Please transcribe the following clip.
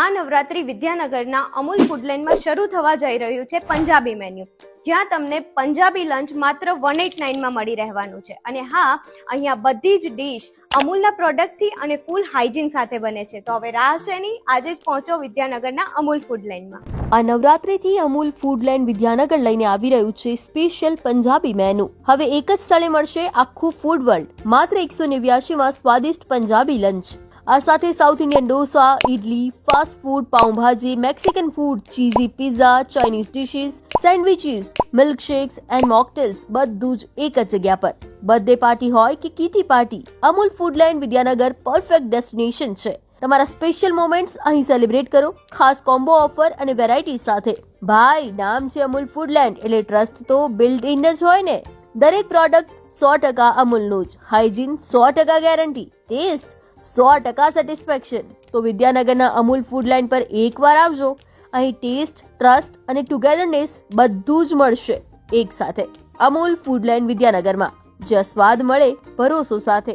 આ નવરાત્રી વિદ્યાનગરના અમૂલ ફૂડલેન્ડમાં શરૂ થવા જઈ રહ્યું છે પંજાબી મેન્યુ જ્યાં તમને પંજાબી લંચ માત્ર વન એટ નાઇનમાં મળી રહેવાનું છે. અને હા, અહીંયા બધી જ ડીશ અમૂલના પ્રોડક્ટથી અને ફૂલ હાઇજીન સાથે બને છે. તો હવે રાહ છે નહીં આજે જ પહોંચો વિદ્યાનગરના અમૂલ ફૂડલેન્ડમાં આ નવરાત્રિથી અમૂલ ફૂડલેન્ડ વિદ્યાનગર લઈને આવી રહ્યું છે સ્પેશિયલ પંજાબી મેનુ હવે એક જ સ્થળે મળશે આખું ફૂડ વર્લ્ડ માત્ર એકસો નેવ્યાસીમાં સ્વાદિષ્ટ પંજાબી લંચ આ સાથે south Indian dosa idli fast food pav bhaji Mexican food cheesy pizza Chinese dishes sandwiches milkshakes and mocktails બધું જ એક જ જગ્યા પર બર્થડે પાર્ટી હોય કે kitty party Amul Foodland Vidyanagar perfect destination છે તમારા સ્પેશિયલ મોમેન્ટ્સ અહીં સેલિબ્રેટ કરો ખાસ કોમ્બો ઓફર અને વેરાયટી સાથે ભાઈ નામ છે અમૂલ ફૂડલેન્ડ એટલે ટ્રસ્ટ તો બિલ્ડ ઇન જ હોય ને દરેક પ્રોડક્ટ સો ટકા અમૂલનું જ હાઇજીન સો ટકા ગેરંટી ટેસ્ટ સો ટકા સેટિસ્ફેક્શન. તો વિદ્યાનગરના અમૂલ ફૂડ લાઇન પર એકવાર આવજો. અહીં ટેસ્ટ ટ્રસ્ટ અને ટુગેધરનેસ બધું જ મળશે એક સાથે અમૂલ લાઇન વિદ્યાનગરમાં. જ્યાં સ્વાદ મળે, ભરોસો સાથે.